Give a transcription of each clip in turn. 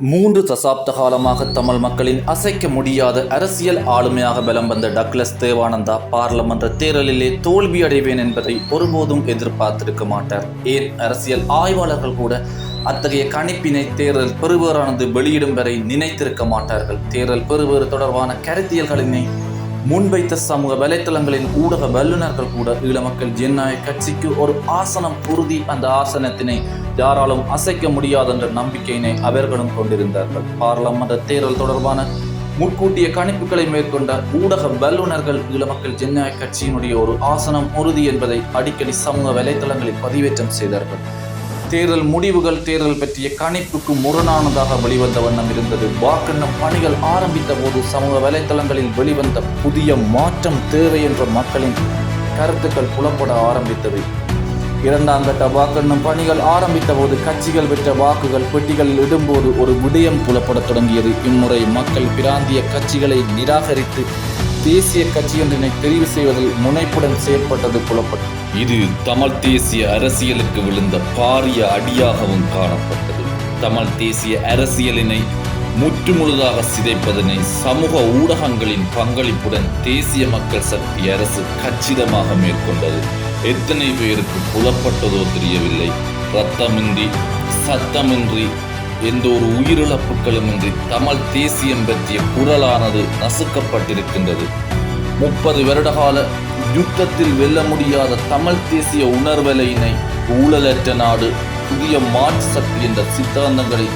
மூன்று தசாப்த காலமாக தமிழ் மக்களின் அசைக்க முடியாத அரசியல் ஆளுமையாக பலம் வந்த டக்ளஸ் தேவானந்தா பாராளுமன்ற தேர்தலிலே தோல்வி அடைவேன் என்பதை ஒருபோதும் எதிர்பார்த்திருக்க மாட்டார். ஏன்? அரசியல் ஆய்வாளர்கள் கூட அத்தகைய கணிப்பினை தேர்தல் பெறுவரானது வெளியிடும் வரை நினைத்திருக்க மாட்டார்கள். தேர்தல் பெறுவது தொடர்பான கருத்தியல்களினை முன்வைத்த சமூக வலைத்தளங்களின் ஊடக வல்லுநர்கள் கூட ஈழ மக்கள் ஜனநாயக கட்சிக்கு ஒரு ஆசனம் உறுதி அந்த ஆசனத்தினை யாராலும் அசைக்க முடியாது என்ற நம்பிக்கையினை அவர்களும் கொண்டிருந்தார்கள். பாராளுமன்ற தேர்தல் தொடர்பான முன்கூட்டிய கணிப்புகளை மேற்கொண்ட ஊடக வல்லுநர்கள் ஈழ மக்கள் ஜனநாயக கட்சியினுடைய ஒரு ஆசனம் உறுதி என்பதை அடிக்கடி சமூக வலைத்தளங்களில் பதிவேற்றம் செய்தார்கள். தேர்தல் முடிவுகள் தேர்தல் பற்றிய கணிப்புக்கு முரணானதாக வெளிவந்த வண்ணம் இருந்தது. வாக்கெண்ணம் பணிகள் ஆரம்பித்த போது சமூக வலைத்தளங்களில் வெளிவந்த புதிய மாற்றம் தேவை என்ற மக்களின் கருத்துக்கள் புலப்பட ஆரம்பித்தது. இரண்டாம் கட்ட வாக்கெண்ணும் பணிகள் ஆரம்பித்த போது கட்சிகள் பெற்ற வாக்குகள் பெட்டிகளில் இடும்போது ஒரு விடயம் புலப்பட தொடங்கியது. இம்முறை மக்கள் பிராந்திய கட்சிகளை நிராகரித்து தேசிய கட்சி தெரிவு செய்வதில் முனைப்புடன் செயற்பட்டது புலப்பட்டது. இது தமிழ் தேசிய அரசியலுக்கு விழுந்த பாரிய அடியாகவும் காணப்பட்டது. தமிழ் தேசிய அரசியலினை முற்றுமுழுதாக சிதைப்பதனை சமூக ஊடகங்களின் பங்களிப்புடன் தேசிய மக்கள் சக்தி அரசு கச்சிதமாக மேற்கொண்டது. எத்தனை பேருக்கு புலப்பட்டதோ தெரியவில்லை. ரத்தமின்றி சத்தமின்றி எந்த ஒரு உயிரிழப்புகளுமின்றி தமிழ் தேசியம் பற்றிய குரலானது நசுக்கப்பட்டிருக்கின்றது. முப்பது வருடகால யுத்தத்தில் வெல்ல முடியாத தமிழ் தேசிய உணர்வலையினை ஊழலற்ற நாடு புதிய மாற்று சக்தி என்ற சித்தாந்தங்களை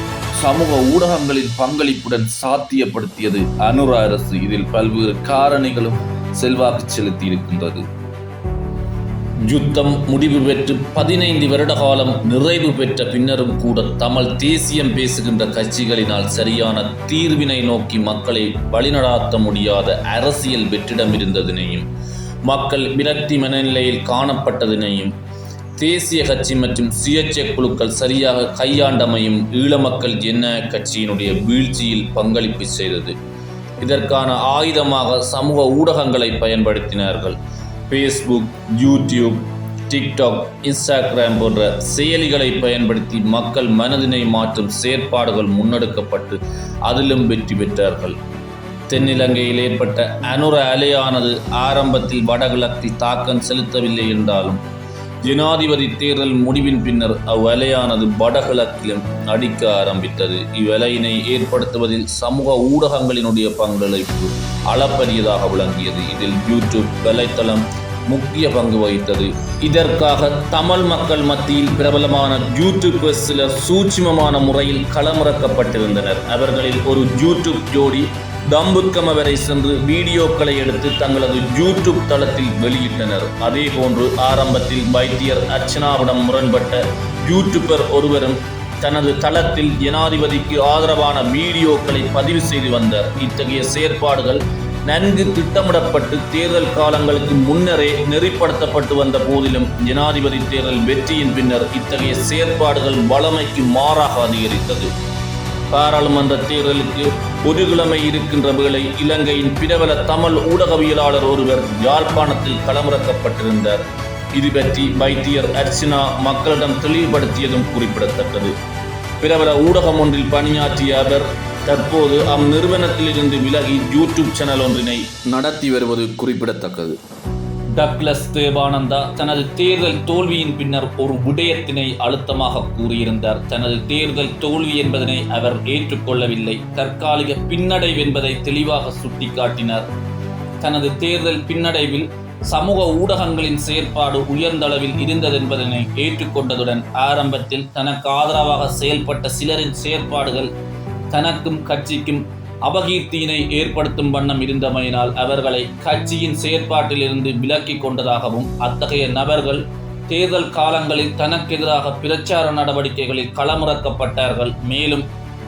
சமூக ஊடகங்களின் பங்களிப்புடன் சாத்தியப்படுத்தியது அனுர அரசு. இதில் பல்வேறு காரணிகளும் செல்வாக்கு செலுத்தி இருக்கின்றது யுத்தம் முடிவு பெற்று பதினைந்து வருட காலம் நிறைவு பெற்ற பின்னரும் கூட தமிழ் தேசியம் பேசுகின்ற கட்சிகளினால் சரியான தீர்வினை நோக்கி மக்களை வழிநடாத்த முடியாத அரசியல் வெற்றிடம் இருந்ததினையும் மக்கள் விரக்தி மனநிலையில் காணப்பட்டதினையும் தேசிய கட்சி மற்றும் சுயேட்சை குழுக்கள் சரியாக கையாண்டமையும் ஈழ மக்கள் ஜனநாயக கட்சியினுடைய வீழ்ச்சியில் பங்களிப்பு செய்தது. இதற்கான ஆயுதமாக சமூக ஊடகங்களை பயன்படுத்தினார்கள். ஃபேஸ்புக் யூடியூப் டிக்டாக் இன்ஸ்டாகிராம் போன்ற செயலிகளை பயன்படுத்தி மக்கள் மனதினை மாற்றும் செயற்பாடுகள் முன்னெடுக்கப்பட்டு அதிலும் வெற்றி பெற்றார்கள். தென்னிலங்கையில் ஏற்பட்ட அனுர அலையானது ஆரம்பத்தில் வடகிழக்கில் தாக்கம் செலுத்தவில்லை என்றாலும் ஜனாதிபதி தேர்தல் முடிவின் பின்னர் அவ்வலையானது வடகிழக்கிலும் அடிக்க ஆரம்பித்தது. இவ்வலையினை ஏற்படுத்துவதில் சமூக ஊடகங்களினுடைய பங்களிப்பு அளப்பரியதாக விளங்கியது. இதில் யூடியூப் வலைத்தளம் முக்கிய பங்கு வகித்தது. இதற்காக தமிழ் மக்கள் மத்தியில் பிரபலமான யூடியூபர்ஸ் சிலர் சூட்சுமமான முறையில் களமிறக்கப்பட்டிருந்தனர். அவர்களில் ஒரு யூடியூப் ஜோடி தம்புக்கம வரை சென்று வீடியோக்களை எடுத்து தங்களது யூடியூப் தளத்தில் வெளியிட்டனர். அதே போன்று ஆரம்பத்தில் வைத்தியர் அர்ச்சனாவிடம் முரண்பட்ட யூடியூபர் ஒருவரும் தனது தளத்தில் ஜனாதிபதிக்கு ஆதரவான வீடியோக்களை பதிவு செய்து வந்தார். இத்தகைய செயற்பாடுகள் நன்கு திட்டமிடப்பட்டு தேர்தல் காலங்களுக்கு முன்னரே நெறிப்படுத்தப்பட்டு வந்த போதிலும் ஜனாதிபதி தேர்தல் வெற்றியின் பின்னர் இத்தகைய செயற்பாடுகள் வளமைக்கு மாறாக அதிகரித்தது. பாராளுமன்ற தேர்தலுக்கு புதுகிழமை கிழமை இருக்கின்ற வேளை இலங்கையின் பிரபல தமிழ் ஊடகவியலாளர் ஒருவர் யாழ்ப்பாணத்தில் களமிறக்கப்பட்டிருந்தார். இது பற்றி வைத்தியர் அர்ச்சனா மக்களிடம் தெளிவுபடுத்தியதும் குறிப்பிடத்தக்கது. பிரபல ஊடகம் ஒன்றில் பணியாற்றிய அவர் தற்போது அந்நிறுவனத்திலிருந்து விலகி யூடியூப் சேனல் ஒன்றினை நடத்தி வருவது குறிப்பிடத்தக்கது. டக்ளஸ் தேவானந்தா தனது தேர்தல் தோல்வியின் பின்னர் ஒரு விடயத்தினை அழுத்தமாக கூறியிருந்தார். தனது தேர்தல் தோல்வி என்பதனை அவர் ஏற்றுக்கொள்ளவில்லை. தற்காலிக பின்னடைவு என்பதை தெளிவாக சுட்டிக்காட்டினார். தனது தேர்தல் பின்னடைவில் சமூக ஊடகங்களின் செயற்பாடு உயர்ந்தளவில் இருந்தது இருந்ததென்பதனை ஏற்றுக்கொண்டதுடன் ஆரம்பத்தில் தனக்கு ஆதரவாக செயல்பட்ட சிலரின் செயற்பாடுகள் தனக்கும் கட்சிக்கும் அபகீர்த்தியினை ஏற்படுத்தும் வண்ணம் இருந்தமையினால் அவர்களை கட்சியின் செயற்பாட்டிலிருந்து விலக்கிக் கொண்டதாகவும் அத்தகைய நபர்கள் தேர்தல் காலங்களில் தனக்கெதிராக பிரச்சார நடவடிக்கைகளில் களமிறக்கப்பட்டார்கள். மேலும்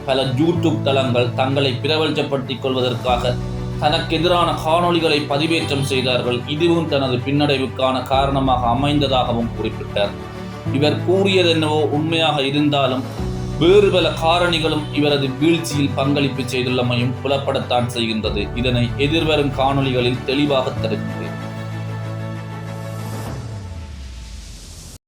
பல யூடியூப் தளங்கள் தங்களை பிரபலப்படுத்திக் கொள்வதற்காக தனக்கெதிரான காணொளிகளை பதிவேற்றம் செய்தார்கள். இதுவும் தனது பின்னடைவுக்கான காரணமாக அமைந்ததாகவும் குறிப்பிட்டார். இவர் கூறியதென்னவோ உண்மையாக இருந்தாலும் வேறு பல காரணிகளும் இவரது வீழ்ச்சியில் பங்களிப்பு செய்துள்ளமையும் புலப்படத்தான் செய்கின்றது. இதனை எதிர்வரும் காணொளிகளில் தெளிவாக தருகிறேன்